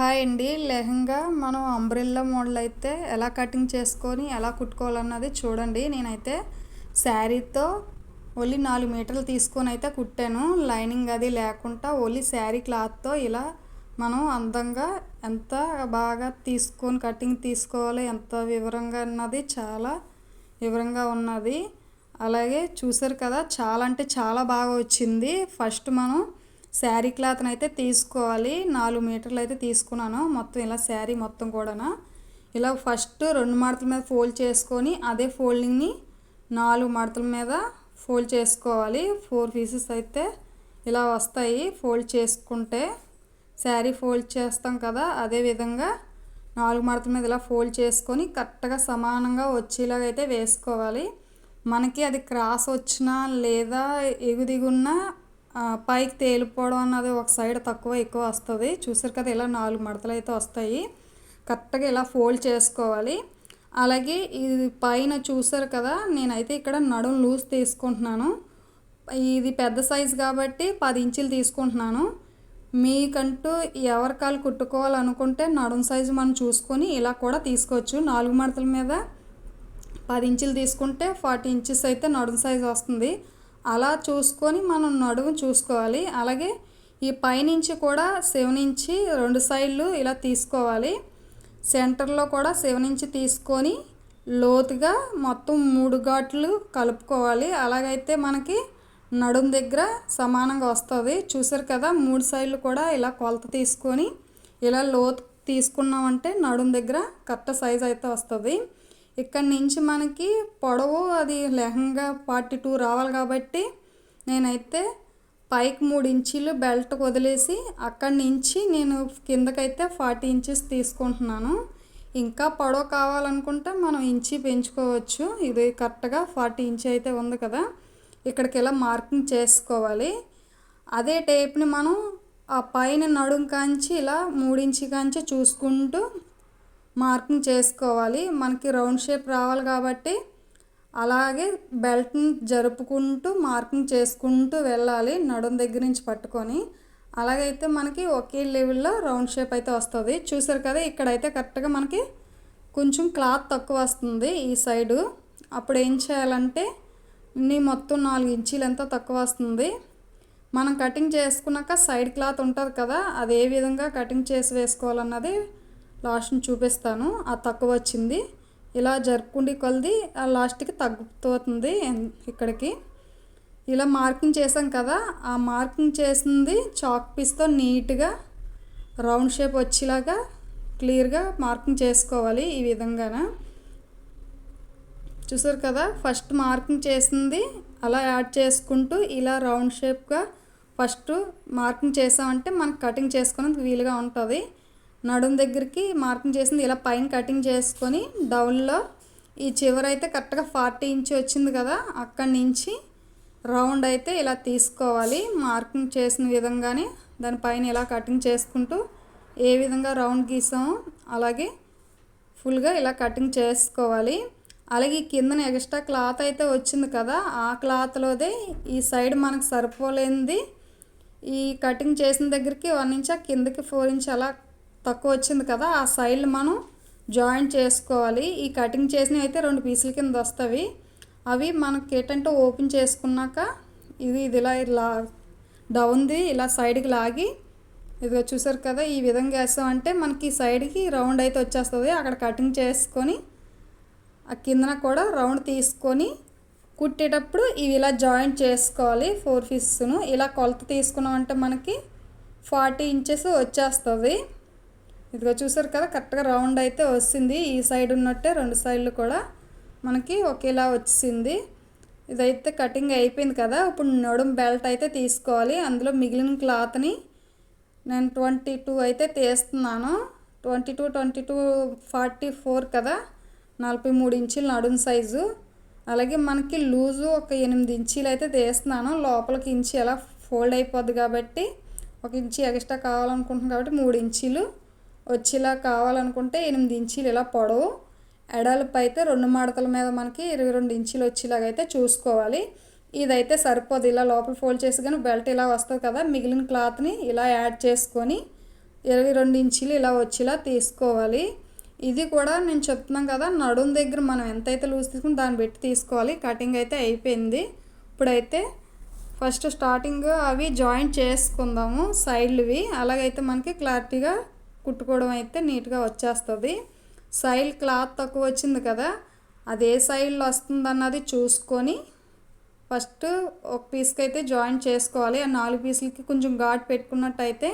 Hi అండి. లెహంగా మనం umbrella model అయితే ఎలా కటింగ్ చేసుకొని ఎలా కుట్టుకోవాలన్నది చూడండి. నేనైతే శారీతో ఓన్లీ నాలుగు మీటర్లు తీసుకొని అయితే కుట్టాను. లైనింగ్ అది లేకుండా ఓన్లీ శారీ క్లాత్తో ఇలా మనం అందంగా ఎంత బాగా తీసుకొని కటింగ్ తీసుకోవాలి ఎంత వివరంగా అన్నది చాలా వివరంగా ఉన్నది. అలాగే చూసారు కదా చాలా అంటే చాలా బాగా వచ్చింది. ఫస్ట్ మనం శారీ క్లాత్ని అయితే తీసుకోవాలి. నాలుగు మీటర్లు అయితే తీసుకున్నాను. మొత్తం ఇలా శారీ మొత్తం కూడా ఇలా ఫస్ట్ రెండు మడతల మీద ఫోల్డ్ చేసుకొని అదే ఫోల్డింగ్ని నాలుగు మడతల మీద ఫోల్డ్ చేసుకోవాలి. ఫోర్ పీసెస్ అయితే ఇలా వస్తాయి ఫోల్డ్ చేసుకుంటే. శారీ ఫోల్డ్ చేస్తాం కదా అదే విధంగా నాలుగు మడతల మీద ఇలా ఫోల్డ్ చేసుకొని కరెక్ట్గా సమానంగా వచ్చేలాగా అయితే వేసుకోవాలి. మనకి అది క్రాస్ వచ్చినా లేదా ఎగుదిగున్నా పైకి తేలిపోవడం అన్నది ఒక సైడ్ తక్కువ ఎక్కువ వస్తుంది. చూసారు కదా ఇలా నాలుగు మడతలు అయితే వస్తాయి. కరెక్ట్గా ఇలా ఫోల్డ్ చేసుకోవాలి. అలాగే ఇది పైన చూసారు కదా నేనైతే ఇక్కడ నడుం లూజ్ తీసుకుంటున్నాను. ఇది పెద్ద సైజు కాబట్టి పది ఇంచులు తీసుకుంటున్నాను. మీకంటూ ఎవరి కాలు కుట్టుకోవాలనుకుంటే నడుం సైజు మనం చూసుకొని ఇలా కూడా తీసుకోవచ్చు. నాలుగు మడతల మీద పది ఇంచులు తీసుకుంటే ఫార్టీ ఇంచెస్ అయితే నడుం సైజు వస్తుంది. అలా చూసుకొని మనం నడుము చూసుకోవాలి. అలాగే ఈ పైనుంచి కూడా సెవెన్ రెండు సైడ్లు ఇలా తీసుకోవాలి. సెంటర్లో కూడా సెవెన్ తీసుకొని లోతుగా మొత్తం మూడు ఘాట్లు కలుపుకోవాలి. అలాగైతే మనకి నడుం దగ్గర సమానంగా వస్తుంది. చూసారు కదా మూడు సైడ్లు కూడా ఇలా కొలత తీసుకొని ఇలా లోతు తీసుకున్నామంటే నడుం దగ్గర కరెక్ట్ సైజ్ అయితే వస్తుంది. ఇక్కడ నుంచి మనకి పొడవు అది లెహంగా ఫార్టీ టూ రావాలి కాబట్టి నేనైతే పైకి మూడు ఇంచీలు బెల్ట్ వదిలేసి అక్కడి నుంచి నేను కిందకైతే ఫార్టీ ఇంచెస్ తీసుకుంటున్నాను. ఇంకా పొడవు కావాలనుకుంటే మనం ఇంచి పెంచుకోవచ్చు. ఇది కరెక్ట్గా ఫార్టీ ఇంచి అయితే ఉంది కదా. ఇక్కడికి ఇలా మార్కింగ్ చేసుకోవాలి. అదే టేప్ని మనం ఆ పైన నడుం కాంచి ఇలా మూడించి కాంచి చూసుకుంటూ మార్కింగ్ చేసుకోవాలి. మనకి రౌండ్ షేప్ రావాలి కాబట్టి అలాగే బెల్ట్ని జరుపుకుంటూ మార్కింగ్ చేసుకుంటూ వెళ్ళాలి నడుం దగ్గర నుంచి పట్టుకొని. అలాగైతే మనకి ఒకే లెవెల్లో రౌండ్ షేప్ అయితే వస్తుంది. చూసారు కదా ఇక్కడైతే కరెక్ట్గా మనకి కొంచెం క్లాత్ తక్కువ వస్తుంది ఈ సైడు. అప్పుడు ఏం చేయాలంటే నీ మొత్తం నాలుగు ఇంచీలు ఎంత తక్కువ వస్తుంది. మనం కటింగ్ చేసుకున్నాక సైడ్ క్లాత్ ఉంటుంది కదా అది ఏ విధంగా కటింగ్ చేసి వేసుకోవాలన్నది లాస్ట్ని చూపిస్తాను. ఆ తక్కువ వచ్చింది. ఇలా జరుపుకుండి కొలిది ఆ లాస్ట్కి తగ్గుతుంది ఇక్కడికి. ఇలా మార్కింగ్ చేసాం కదా ఆ మార్కింగ్ చేసింది చాక్ పీస్తో నీట్గా రౌండ్ షేప్ వచ్చేలాగా క్లియర్గా మార్కింగ్ చేసుకోవాలి ఈ విధంగాన. చూసారు కదా ఫస్ట్ మార్కింగ్ చేసింది అలా యాడ్ చేసుకుంటూ ఇలా రౌండ్ షేప్గా ఫస్ట్ మార్కింగ్ చేసామంటే మనకు కటింగ్ చేసుకునేందుకు వీలుగా ఉంటుంది. నడుం దగ్గరికి మార్కింగ్ చేసింది. ఇలా పైన కటింగ్ చేసుకొని డౌన్లో ఈ చివరైతే కరెక్ట్గా ఫార్టీ ఇంచ్ వచ్చింది కదా అక్కడి నుంచి రౌండ్ అయితే ఇలా తీసుకోవాలి. మార్కింగ్ చేసిన విధంగానే దానిపైన ఇలా కటింగ్ చేసుకుంటూ ఏ విధంగా రౌండ్ గీసామో అలాగే ఫుల్గా ఇలా కటింగ్ చేసుకోవాలి. అలాగే కిందన ఎక్స్ట్రా క్లాత్ అయితే వచ్చింది కదా ఆ క్లాత్లోదే ఈ సైడ్ మనకు సరిపోలేనిది ఈ కటింగ్ చేసిన దగ్గరికి వన్ ఇంచ్ కిందకి ఫోర్ ఇంచ్ అలా తక్కువ వచ్చింది కదా ఆ సైడ్ మనం జాయింట్ చేసుకోవాలి. ఈ కటింగ్ చేసినవి అయితే రెండు పీసుల కింద వస్తాయి అవి మనకి ఏంటంటే ఓపెన్ చేసుకున్నాక ఇది ఇది ఇలా ఇలా డౌన్ది ఇలా సైడ్కి లాగి ఇదిగో చూసారు కదా ఈ విధంగా వేసామంటే మనకి సైడ్కి రౌండ్ అయితే వచ్చేస్తుంది. అక్కడ కటింగ్ చేసుకొని ఆ కిందన కూడా రౌండ్ తీసుకొని కుట్టేటప్పుడు ఇవి ఇలా జాయింట్ చేసుకోవాలి ఫోర్ పీసెస్ను ఇలా కొలత తీసుకున్నామంటే మనకి ఫార్టీ ఇంచెస్ వచ్చేస్తుంది. ఇదిగో చూసారు కదా కరెక్ట్గా రౌండ్ అయితే వస్తుంది. ఈ సైడ్ ఉన్నట్టే రెండు సైడ్లు కూడా మనకి ఒకేలా వచ్చింది ఇదైతే కటింగ్ అయిపోయింది కదా ఇప్పుడు నడుం బెల్ట్ అయితే తీసుకోవాలి. అందులో మిగిలిన క్లాత్ని నేను ట్వంటీ టూ అయితే తీస్తున్నాను. Twenty two twenty two forty four కదా నలభై మూడు ఇంచులు నడుం సైజు. అలాగే మనకి లూజు ఒక ఎనిమిది ఇంచీలు అయితే తీస్తున్నాను. లోపలికి ఇంచి ఎలా ఫోల్డ్ అయిపోద్ది కాబట్టి ఒక ఇంచి ఎక్స్ట్రా కావాలనుకుంటున్నాను కాబట్టి మూడు ఇంచీలు. వచ్చేలా కావాలనుకుంటే ఎనిమిది ఇంచీలు ఇలా పొడవు. ఎడల్పు అయితే రెండు మడతల మీద మనకి ఇరవై రెండు ఇంచీలు వచ్చేలాగా అయితే చూసుకోవాలి. ఇదైతే సరిపోదు. ఇలా లోపల ఫోల్డ్ చేసి కానీ బెల్ట్ ఇలా వస్తుంది కదా మిగిలిన క్లాత్ని ఇలా యాడ్ చేసుకొని ఇరవై రెండు ఇంచీలు ఇలా వచ్చేలా తీసుకోవాలి. ఇది కూడా నేను చెప్తున్నాం కదా నడుం దగ్గర మనం ఎంతైతే లూజ్ తీసుకుని దాన్ని పెట్టి తీసుకోవాలి. కటింగ్ అయితే అయిపోయింది. ఇప్పుడైతే ఫస్ట్ స్టార్టింగ్ అవి జాయింట్ చేసుకుందాము సైడ్లువి అలాగైతే మనకి క్లారిటీగా కుట్టుకోవడం అయితే నీట్గా వచ్చేస్తుంది. సైడ్ క్లాత్ తక్కువ వచ్చింది కదా అది ఏ సైడ్లో వస్తుంది అన్నది చూసుకొని ఫస్ట్ ఒక పీస్కి అయితే జాయింట్ చేసుకోవాలి. ఆ నాలుగు పీసులకి కొంచెం ఘాట్ పెట్టుకున్నట్టయితే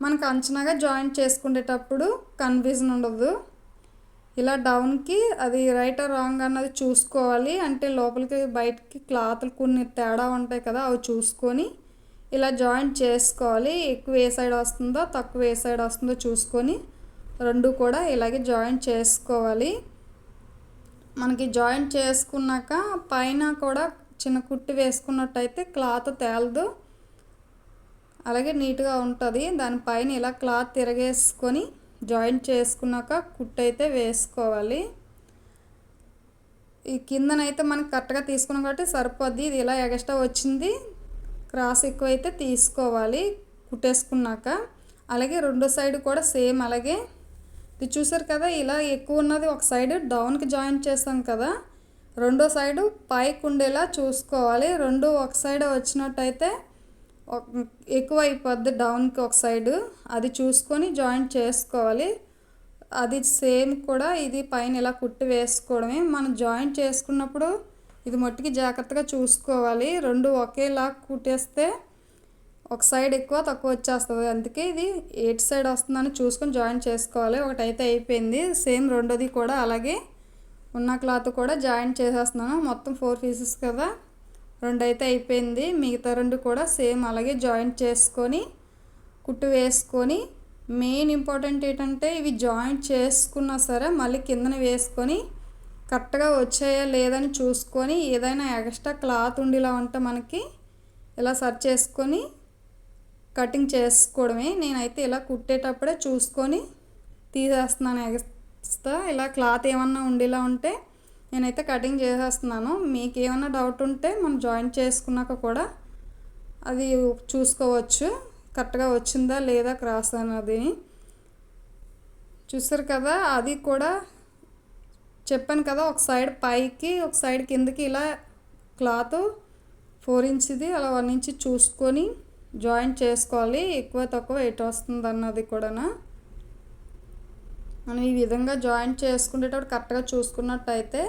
మనకు అంచనాగా జాయింట్ చేసుకునేటప్పుడు కన్ఫ్యూజన్ ఉండదు. ఇలా డౌన్కి అది రైట్ రాంగ్ అన్నది చూసుకోవాలి. అంటే లోపలికి బయటికి క్లాత్లు కొన్ని తేడా ఉంటాయి కదా అవి చూసుకొని ఇలా జాయింట్ చేసుకోవాలి. ఎక్కువ ఏ సైడ్ వస్తుందో తక్కువ ఏ సైడ్ వస్తుందో చూసుకొని రెండు కూడా ఇలాగే జాయింట్ చేసుకోవాలి. మనకి జాయింట్ చేసుకున్నాక పైన కూడా చిన్న కుట్టు వేసుకున్నట్టయితే క్లాత్ తేలదు. అలాగే నీట్గా ఉంటుంది. దానిపైన ఇలా క్లాత్ తిరగేసుకొని జాయింట్ చేసుకున్నాక కుట్టు అయితే వేసుకోవాలి. ఈ కిందనైతే మనకి కరెక్ట్గా తీసుకున్నాం కాబట్టి సరిపోద్ది. ఇది ఇలా ఎగస్ట్రా వచ్చింది. క్రాస్ ఎక్కువ అయితే తీసుకోవాలి కుట్టేసుకున్నాక. అలాగే రెండో సైడ్ కూడా సేమ్ అలాగే. ఇది చూసారు కదా ఇలా ఎక్కువ ఉన్నది ఒక సైడ్ డౌన్కి జాయింట్ చేస్తాం కదా. రెండో సైడు పైకి ఉండేలా చూసుకోవాలి. రెండు ఒక సైడ్ వచ్చినట్టయితే ఎక్కువ అయిపోద్ది డౌన్కి ఒక సైడు. అది చూసుకొని జాయింట్ చేసుకోవాలి. అది సేమ్ కూడా ఇది పైన ఇలా కుట్టి వేసుకోవడమే. మనం జాయింట్ చేసుకున్నప్పుడు ఇది మట్టికి జాగ్రత్తగా చూసుకోవాలి. రెండు ఒకేలా కుట్టేస్తే ఒక సైడ్ ఎక్కువ తక్కువ వచ్చేస్తుంది. అందుకే ఇది ఎయిట్ సైడ్ వస్తుందని చూసుకొని జాయిన్ చేసుకోవాలి. ఒకటైతే అయిపోయింది. సేమ్ రెండోది కూడా అలాగే ఉన్న క్లాత్ కూడా జాయిన్ చేసేస్తున్నాను. మొత్తం ఫోర్ పీసెస్ కదా. రెండు అయితే అయిపోయింది. మిగతా రెండు కూడా సేమ్ అలాగే జాయింట్ చేసుకొని కుట్టు వేసుకొని మెయిన్ ఇంపార్టెంట్ ఏంటంటే ఇవి జాయింట్ చేసుకున్నా సరే మళ్ళీ కిందన వేసుకొని కరెక్ట్గా వచ్చాయా లేదని చూసుకొని ఏదైనా ఎక్స్ట్రా క్లాత్ ఉండేలా ఉంటే మనకి ఇలా సర్చ్ చేసుకొని కటింగ్ చేసుకోవడమే. నేనైతే ఇలా కుట్టేటప్పుడే చూసుకొని తీసేస్తున్నాను ఎక్స్ట్రా. ఇలా క్లాత్ ఏమన్నా ఉండేలా ఉంటే నేనైతే కటింగ్ చేసేస్తున్నాను. మీకు ఏమైనా డౌట్ ఉంటే మనం జాయిన్ చేసుకున్నాక కూడా అది చూసుకోవచ్చు. కరెక్ట్గా వచ్చిందా లేదా క్రాస్ అన్నది. చూసారు కదా అది కూడా చెప్పాను కదా ఒక సైడ్ పైకి ఒక సైడ్ కిందకి ఇలా క్లాత్ ఫోర్ ఇంచ్ది అలా వన్ ఇంచ్ చూసుకొని జాయింట్ చేసుకోవాలి. ఎక్కువ తక్కువ ఎటు వస్తుంది అన్నది కూడా మనం ఈ విధంగా జాయింట్ చేసుకునేటప్పుడు కరెక్ట్గా చూసుకున్నట్టయితే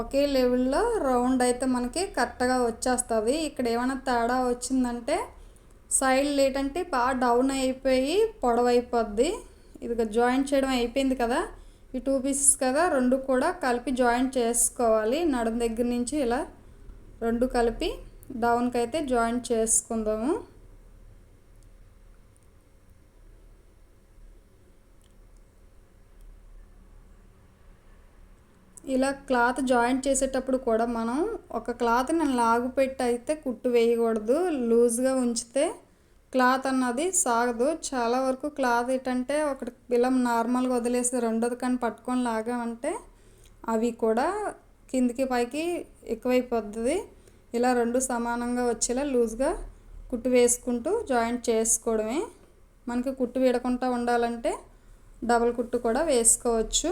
ఒకే లెవెల్లో రౌండ్ అయితే మనకి కరెక్ట్గా వచ్చేస్తుంది. ఇక్కడ ఏమైనా తేడా వచ్చిందంటే సైడ్ ఏంటంటే బాగా డౌన్ అయిపోయి పొడవైపోద్ది. ఇది జాయింట్ చేయడం అయిపోయింది కదా. ఈ టూ పీసెస్ కదా రెండు కూడా కలిపి జాయింట్ చేసుకోవాలి. నడుం దగ్గర నుంచి ఇలా రెండు కలిపి డౌన్కి అయితే జాయింట్ చేసుకుందాము. ఇలా క్లాత్ జాయింట్ చేసేటప్పుడు కూడా మనం ఒక క్లాత్ని లాగు పెట్టి అయితే కుట్టు వేయకూడదు. లూజ్గా ఉంచితే క్లాత్ అన్నది సాగదు. చాలా వరకు క్లాత్ ఏంటంటే ఒకటి ఇలా నార్మల్గా వదిలేసి రెండోది కానీ పట్టుకొని లాగామంటే అవి కూడా కిందికి పైకి ఎక్కువైపోతుంది ఇలా రెండు సమానంగా వచ్చేలా లూజ్గా కుట్టు వేసుకుంటూ జాయింట్ చేసుకోవడమే. మనకి కుట్టు విడకుండా ఉండాలంటే డబల్ కుట్టు కూడా వేసుకోవచ్చు.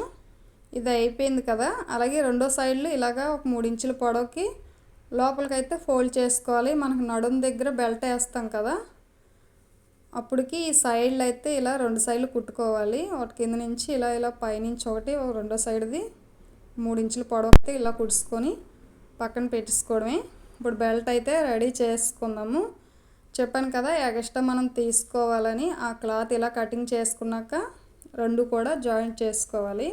ఇది అయిపోయింది కదా. అలాగే రెండో సైడ్లు ఇలాగా ఒక మూడు ఇంచుల పొడవుకి లోపలికైతే ఫోల్డ్ చేసుకోవాలి. మనకు నడుం దగ్గర బెల్ట్ వేస్తాం కదా. అప్పటికి ఈ సైడ్లు అయితే ఇలా రెండు సైడ్లు కుట్టుకోవాలి. ఒకటి కింద నుంచి ఇలా ఇలా పైనుంచి ఒకటి రెండో సైడ్ది మూడు ఇంచుల పొడవు అయితే ఇలా కుడుచుకొని పక్కన పెట్టేసుకోవడమే. ఇప్పుడు బెల్ట్ అయితే రెడీ చేసుకుందాము. చెప్పాను కదా ఎగస్ట్రా మనం తీసుకోవాలని. ఆ క్లాత్ ఇలా కటింగ్ చేసుకున్నాక రెండు కూడా జాయింట్ చేసుకోవాలి.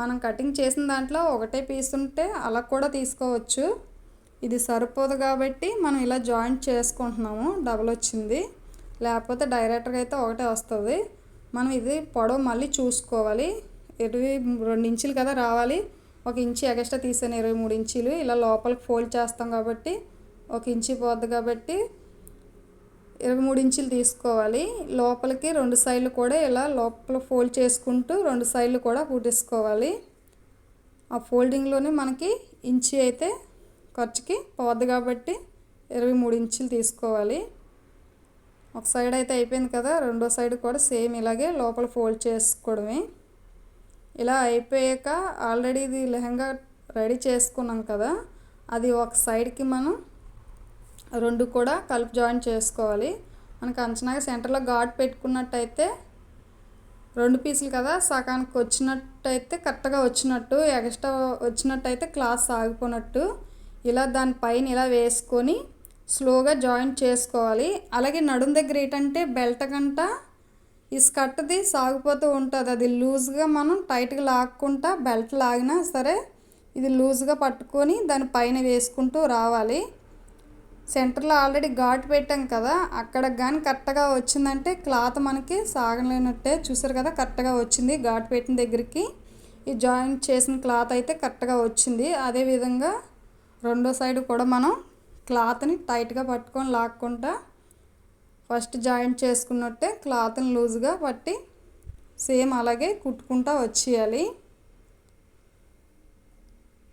మనం కటింగ్ చేసిన దాంట్లో ఒకటే పీస్ ఉంటే అలా కూడా తీసుకోవచ్చు. ఇది సరిపోదు కాబట్టి మనం ఇలా జాయింట్ చేసుకుంటున్నాము. డబల్ వచ్చింది. లేకపోతే డైరెక్ట్గా అయితే ఒకటే వస్తుంది. మనం ఇది పొడవు మళ్ళీ చూసుకోవాలి. ఇరవై రెండు ఇంచులు కదా రావాలి. ఒక ఇంచు ఎగస్ట్రా తీసాను ఇరవై మూడు ఇంచులు. ఇలా లోపలికి ఫోల్డ్ చేస్తాం కాబట్టి ఒక ఇంచు పోద్ది కాబట్టి ఇరవై మూడు ఇంచులు తీసుకోవాలి. లోపలికి రెండు సైడ్లు కూడా ఇలా లోపల ఫోల్డ్ చేసుకుంటూ రెండు సైడ్లు కూడా కుట్టించుకోవాలి ఆ ఫోల్డింగ్లోనే మనకి ఇంచి అయితే ఖర్చుకి పోద్ది కాబట్టి ఇరవై మూడు ఇంచులు తీసుకోవాలి. ఒక సైడ్ అయితే అయిపోయింది కదా రెండో సైడ్ కూడా సేమ్ ఇలాగే లోపల ఫోల్డ్ చేసుకోవడమే. ఇలా అయిపోయాక ఆల్రెడీ ఇది లెహంగా రెడీ చేసుకున్నాం కదా అది ఒక సైడ్కి మనం రెండు కూడా కలిపి జాయిన్ చేసుకోవాలి. మనకు అంచనాగా సెంటర్లో ఘాట్ పెట్టుకున్నట్టయితే రెండు పీసులు కదా సగానికి వచ్చినట్టయితే కరెక్ట్గా వచ్చినట్టు ఎక్స్ట్రా వచ్చినట్టయితే క్లాస్ ఆగిపోయినట్టు ఇలా దానిపైన ఇలా వేసుకొని స్లోగా జాయింట్ చేసుకోవాలి. అలాగే నడుం దగ్గర ఏంటంటే బెల్ట్ గంట ఈ స్కర్ట్ది సాగిపోతూ ఉంటుంది. అది లూజ్గా మనం టైట్గా లాక్కుంటా బెల్ట్ లాగినా సరే ఇది లూజ్గా పట్టుకొని దాని పైన వేసుకుంటూ రావాలి. సెంటర్లో ఆల్రెడీ ఘాటు పెట్టాం కదా అక్కడ కానీ కరెక్ట్గా వచ్చిందంటే క్లాత్ మనకి సాగలేనట్టే చూసారు కదా కరెక్ట్గా వచ్చింది ఘాటు పెట్టిన దగ్గరికి. ఈ జాయింట్ చేసిన క్లాత్ అయితే కరెక్ట్గా వచ్చింది. అదేవిధంగా రెండో సైడ్ కూడా మనం క్లాత్ని టైట్గా పట్టుకొని లాక్కుంటా ఫస్ట్ జాయింట్ చేసుకున్నట్టే క్లాత్ని లూజ్గా పట్టి సేమ్ అలాగే కుట్టుకుంటా వచ్చేయాలి.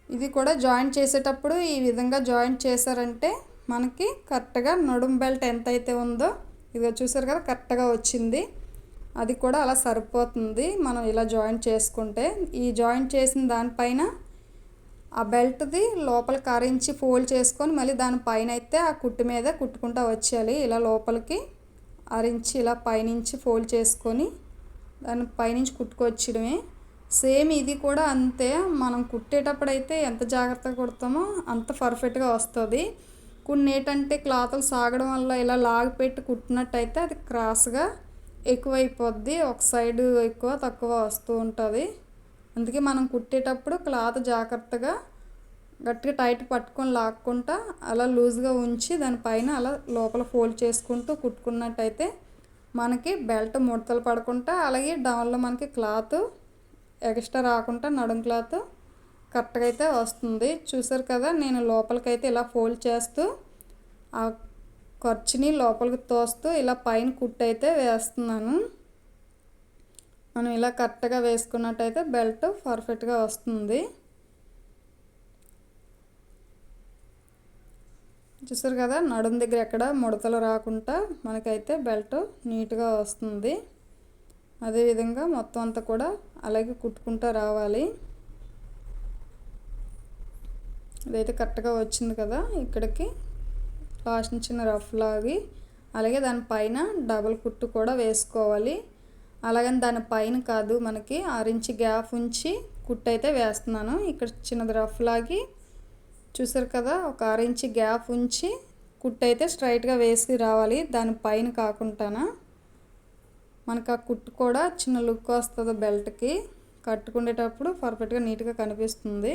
ఇది కూడా జాయింట్ చేసేటప్పుడు ఈ విధంగా జాయింట్ చేశారంటే మనకి కరెక్ట్గా నడుం బెల్ట్ ఎంత అయితే ఉందో ఇదిగో చూసారు కదా కరెక్ట్గా వచ్చింది. అది కూడా అలా సరిపోతుంది మనం ఇలా జాయింట్ చేసుకుంటే. ఈ జాయింట్ చేసిన దానిపైన ఆ బెల్ట్ది లోపల కరించి ఫోల్డ్ చేసుకొని మళ్ళీ దాని పైన అయితే ఆ కుట్టు మీద కుట్టుకుంటూ వచ్చేయాలి. ఇలా లోపలికి అరించి ఇలా పైనుంచి ఫోల్డ్ చేసుకొని దాని పైనుంచి కుట్టుకొచ్చడమే. సేమ్ ఇది కూడా అంతే. మనం కుట్టేటప్పుడు అయితే ఎంత జాగ్రత్తగా కుడతామో అంత పర్ఫెక్ట్గా వస్తుంది. కొన్ని ఏంటంటే క్లాతులు సాగడం వల్ల ఇలా లాగి పెట్టి కుట్టినట్టయితే అది క్రాస్గా ఎక్కువైపోద్ది. ఒక సైడ్ ఎక్కువ తక్కువ వస్తూ ఉంటుంది. అందుకే మనం కుట్టేటప్పుడు క్లాత్ జాగ్రత్తగా గట్టిగా టైట్ పట్టుకొని లాక్కుంటా అలా లూజ్గా ఉంచి దానిపైన అలా లోపల ఫోల్డ్ చేసుకుంటూ కుట్టుకున్నట్టయితే మనకి బెల్ట్ ముడతలు పడకుండా అలాగే డౌన్లో మనకి క్లాత్ ఎక్స్ట్రా రాకుండా నడుం క్లాత్ కరెక్ట్గా అయితే వస్తుంది. చూసారు కదా నేను లోపలికైతే ఇలా ఫోల్డ్ చేస్తూ ఆ ఖర్చుని లోపలికి తోస్తూ ఇలా పైన కుట్టు అయితే వేస్తున్నాను. మనం ఇలా కరెక్ట్గా వేసుకున్నట్టయితే బెల్ట్ పర్ఫెక్ట్గా వస్తుంది. చూసారు కదా నడుం దగ్గర ఎక్కడ ముడతలు రాకుండా మనకైతే బెల్ట్ నీట్గా వస్తుంది. అదేవిధంగా మొత్తం అంతా కూడా అలాగే కుట్టుకుంటూ రావాలి. ఇదైతే కరెక్ట్గా వచ్చింది కదా ఇక్కడికి లాస్ట్ చిన్న రఫ్ లాగి అలాగే దానిపైన డబల్ కుట్టు కూడా వేసుకోవాలి. అలాగని దాని పైన కాదు మనకి ఆరించి గ్యాప్ ఉంచి కుట్టు అయితే వేస్తున్నాను. ఇక్కడ చిన్నది రఫ్ లాగి చూసారు కదా ఒక ఆరించి గ్యాప్ ఉంచి కుట్టు అయితే స్ట్రైట్గా వేసి రావాలి. దాని పైన కాకుండానా మనకు ఆ కుట్టు కూడా చిన్న లుక్ వస్తుంది బెల్ట్కి. కట్టుకునేటప్పుడు పర్ఫెక్ట్గా నీట్గా కనిపిస్తుంది.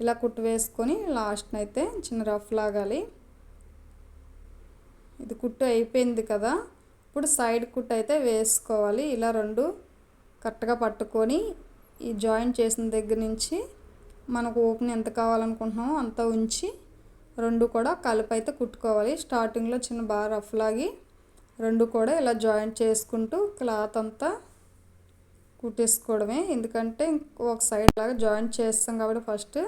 ఇలా కుట్టు వేసుకొని లాస్ట్ని అయితే చిన్న రఫ్ లాగాలి. ఇది కుట్టు అయిపోయింది కదా. ఇప్పుడు సైడ్ కుట్ అయితే వేసుకోవాలి. ఇలా రెండు కరెక్ట్గా పట్టుకొని ఈ జాయింట్ చేసిన దగ్గర నుంచి మనకు ఓపెన్ ఎంత కావాలనుకుంటున్నామో అంత ఉంచి రెండు కూడా కలిపి అయితే కుట్టుకోవాలి. స్టార్టింగ్లో చిన్న బాగా రఫ్ లాగి రెండు కూడా ఇలా జాయింట్ చేసుకుంటూ క్లాత్ అంతా కుట్టేసుకోవడమే. ఎందుకంటే ఒక సైడ్ లాగా జాయింట్ చేస్తాం కాబట్టి ఫస్ట్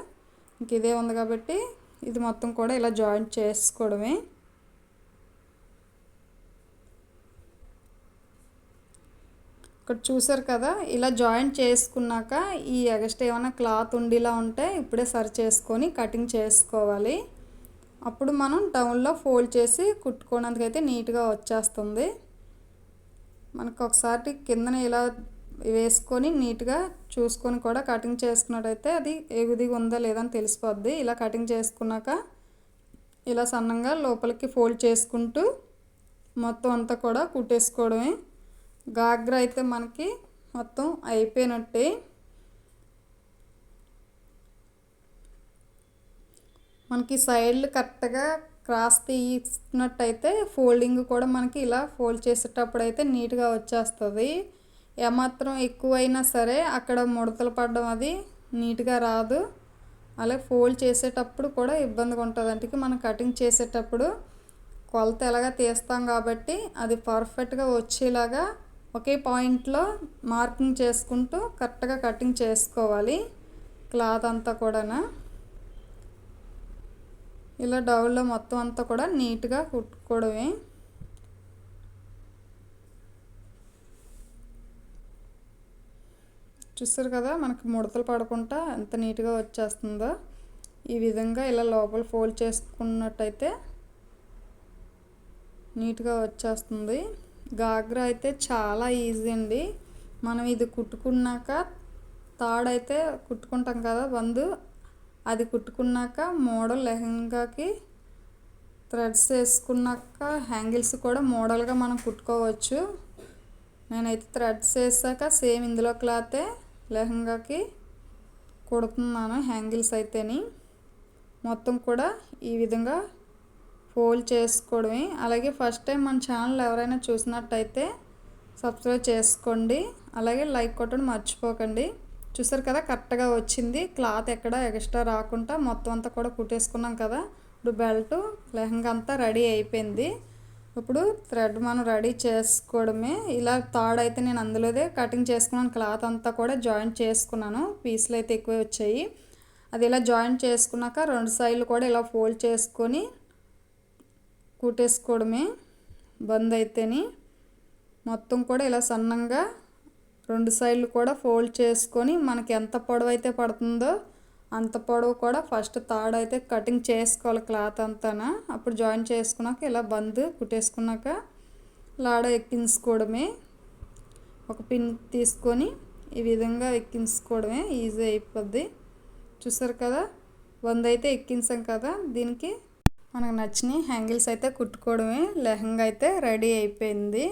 ఇంక ఇదే ఉంది కాబట్టి ఇది మొత్తం కూడా ఇలా జాయింట్ చేసుకోవడమే. ఇక్కడ చూసారు కదా ఇలా జాయింట్ చేసుకున్నాక ఈ ఎగస్ట్ ఏమైనా క్లాత్ ఉండిలా ఉంటే ఇప్పుడే సరి చేసుకొని కటింగ్ చేసుకోవాలి. అప్పుడు మనం టౌన్లో ఫోల్డ్ చేసి కుట్టుకోవడానికి అయితే నీట్గా వచ్చేస్తుంది. మనకు ఒకసారి కిందన ఇలా వేసుకొని నీట్గా చూసుకొని కూడా కటింగ్ చేసుకున్నట్టయితే అది ఎగుదిగా ఉందా లేదా అని తెలిసిపోద్ది. ఇలా కటింగ్ చేసుకున్నాక ఇలా సన్నంగా లోపలికి ఫోల్డ్ చేసుకుంటూ మొత్తం అంతా కూడా కుట్టేసుకోవడమే. గాగ్ర అయితే మనకి మొత్తం అయిపోయినట్టే. మనకి సైడ్లు కరెక్ట్గా క్రాస్ తీసినట్టయితే ఫోల్డింగ్ కూడా మనకి ఇలా ఫోల్డ్ చేసేటప్పుడు అయితే నీట్గా వచ్చేస్తుంది. ఏమాత్రం ఎక్కువైనా సరే అక్కడ ముడతలు పడడం అది నీట్గా రాదు. అలాగే ఫోల్డ్ చేసేటప్పుడు కూడా ఇబ్బందిగా ఉంటుంది. అంటే మనం కటింగ్ చేసేటప్పుడు కొలత ఎలాగా తీస్తాం కాబట్టి అది పర్ఫెక్ట్గా వచ్చేలాగా ఒకే పాయింట్లో మార్కింగ్ చేసుకుంటూ కరెక్ట్గా కటింగ్ చేసుకోవాలి క్లాత్ అంతా కూడా ఇలా డౌల్లో మొత్తం అంతా కూడా నీట్గా కుట్టుకోవడమే. చూస్తారు కదా మనకి ముడతలు పడకుండా ఎంత నీట్గా వచ్చేస్తుందో. ఈ విధంగా ఇలా లోపల ఫోల్డ్ చేసుకున్నట్టయితే నీట్గా వచ్చేస్తుంది. గాగ్రా అయితే చాలా ఈజీ అండి. మనం ఇది కుట్టుకున్నాక తాడైతే కుట్టుకుంటాం కదా బందు. అది కుట్టుకున్నాక మోడల్ లెహంగాకి థ్రెడ్స్ వేసుకున్నాక హ్యాంగిల్స్ కూడా మోడల్గా మనం కుట్టుకోవచ్చు. నేనైతే థ్రెడ్స్ వేసాక సేమ్ ఇందులో క్లాతే లెహంగాకి కుడుతున్నాను హ్యాంగిల్స్ అయితేని. మొత్తం కూడా ఈ విధంగా ఫోల్డ్ చేసుకోవడమే. అలాగే ఫస్ట్ టైం మన ఛానల్ ఎవరైనా చూసినట్టయితే సబ్స్క్రైబ్ చేసుకోండి. అలాగే లైక్ కొట్టడం మర్చిపోకండి. చూసారు కదా కరెక్ట్గా వచ్చింది. క్లాత్ ఎక్కడ ఎక్స్ట్రా రాకుండా మొత్తం అంతా కూడా కుట్టేసుకున్నాం కదా. ఇప్పుడు బెల్ట్ లెహంగా అంతా రెడీ అయిపోయింది. ఇప్పుడు థ్రెడ్ మనం రెడీ చేసుకోవడమే. ఇలా థర్డ్ అయితే నేను అందులోదే కటింగ్ చేసుకున్నాను. క్లాత్ అంతా కూడా జాయింట్ చేసుకున్నాను. పీసులు అయితే ఎక్కువ వచ్చాయి. అది ఇలా జాయింట్ చేసుకున్నాక రెండు సైడ్లు కూడా ఇలా ఫోల్డ్ చేసుకొని కుట్టేసుకోవడమే బంద్ అయితేని మొత్తం కూడా ఇలా సన్నంగా రెండు సైడ్లు కూడా ఫోల్డ్ చేసుకొని మనకి ఎంత పొడవు అయితే పడుతుందో అంత పొడవు కూడా ఫస్ట్ తాడు అయితే కటింగ్ చేసుకోవాలి క్లాత్ అంతాన. అప్పుడు జాయిన్ చేసుకున్నాక ఇలా బంద్ కుట్టేసుకున్నాక లాడ ఎక్కించుకోవడమే. ఒక పిన్ తీసుకొని ఈ విధంగా ఎక్కించుకోవడమే ఈజీ అయిపోద్ది. చూసారు కదా? వంద అయితే ఎక్కించాం కదా? దీనికి మనకు నచ్చిన హ్యాంగిల్స్ అయితే కుట్టుకోవడమే లెహంగా అయితే రెడీ అయిపోయింది.